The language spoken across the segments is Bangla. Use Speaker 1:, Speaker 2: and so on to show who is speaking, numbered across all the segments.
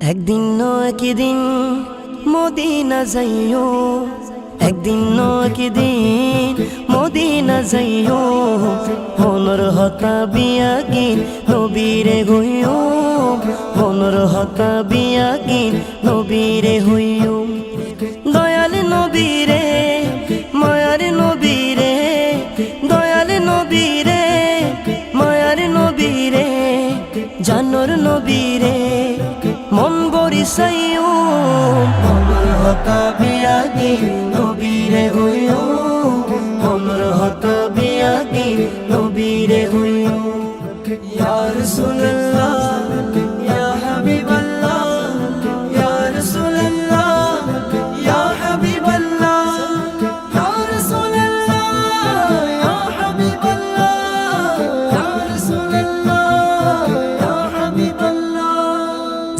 Speaker 1: একদিন ন দিন মদিনা যাইও। একদিন নয় দিন মদিনা যাইও। হনর হতা বিয়া গিন নবীরে হইও। হনর হতা বিয়া গিন নবীরে হইও। বরিসাইও মনর হতা বিয়াগি নবীরে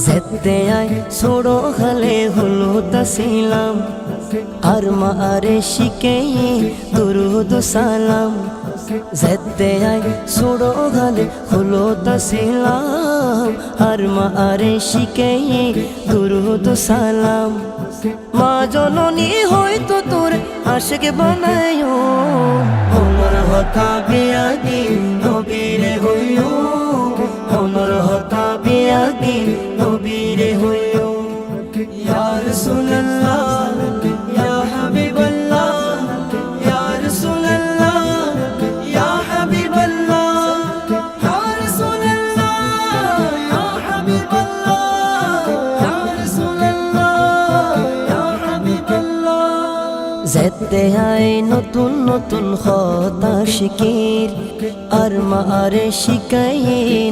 Speaker 1: যেতে আয়, ছোড়ো খালে হলো তাসিলাম আর মা আরে শিখে দুরুদ সালাম। যেতে আয়, ছোড়ো খালে হলো তাসিলাম আর মা আরে শিখে দুরুদ সালাম। মা জননী, হয়তো তোর আশেকে বানায়ও। ওমর হতা বিয়াগি নবীরে হইও। নবীরে হইও ইয়া রাসূলুল্লাহ ইয়া যেতে আয় নতুন নতুন কথা শিকির আর মা আরে শিকাই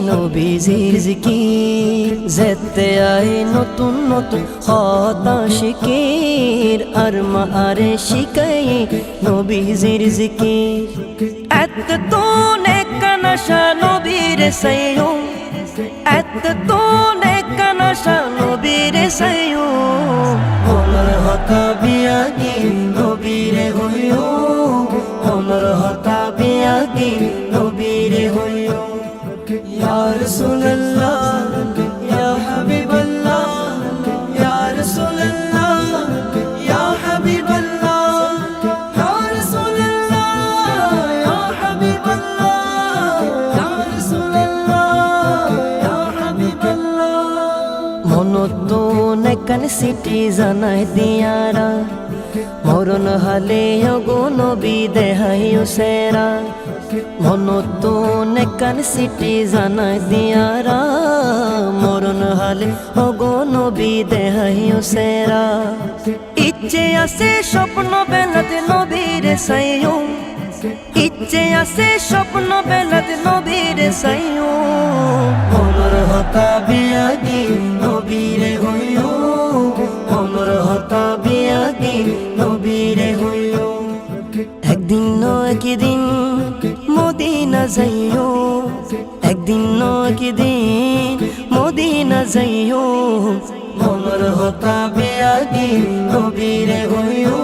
Speaker 1: নবীজির জিকির। যেতে আয় নতুন নতুন কথা শিকির আর মা আরে শিকাই নবীজির জিকির। এত তো নেকানাশা নবীর সাইয়ো এত তো নেকানাশা নবীর সাইয়ো হতা বিয়াগি বিয়াগি নবীরে হইও। ইয়া রাসূলুল্লাহ, ইয়া হাবিবাল্লাহ, ইয়া রাসূলুল্লাহ, ইয়া হাবিবাল্লাহ, ইয়া রাসূলুল্লাহ, ইয়া হাবিবাল্লাহ, ইয়া রাসূলুল্লাহ, ইয়া হাবিবাল্লাহ। সিটি জানাই দিয়ারা, মরণ হালে অগো নবী দেহাইও সেরা। মনত নেকান সিটি জানাই দিয়ারা মরণ হালে অগো নবী দেহাইও সেরা। ইচ্ছে আছে স্বপ্ন বেলাতে নবীর সাইও ইচ্ছে আছে স্বপ্ন বেলাতে নবীর সাইও অমর হতা বিয়াগি নবীরে হইও অমর হতা বিয়াগি নবীরে হইও একদিন নয় দিন মদিনা যাইও, একদিন নয় দিন মদিনা যাইও। অমর হতা বিয়াগি নবীরে হইও,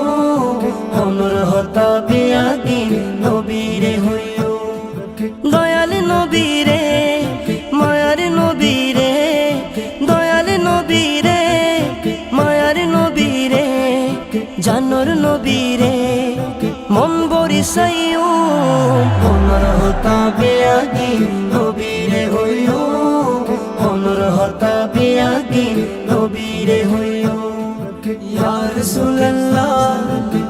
Speaker 1: অমর হতা বিয়াগি নবীরে হইও। দয়াল নবীরে, মায়ার নবীরে, দয়াল নবীরে, মায়ার নবীরে, জানর নবীরে, মন বরিসাইও অমর হতা বিয়াগি নবীরে হইও। অনর হতা বিয়াগি নবীরে হইও। ইয়া রাসূলুল্লাহ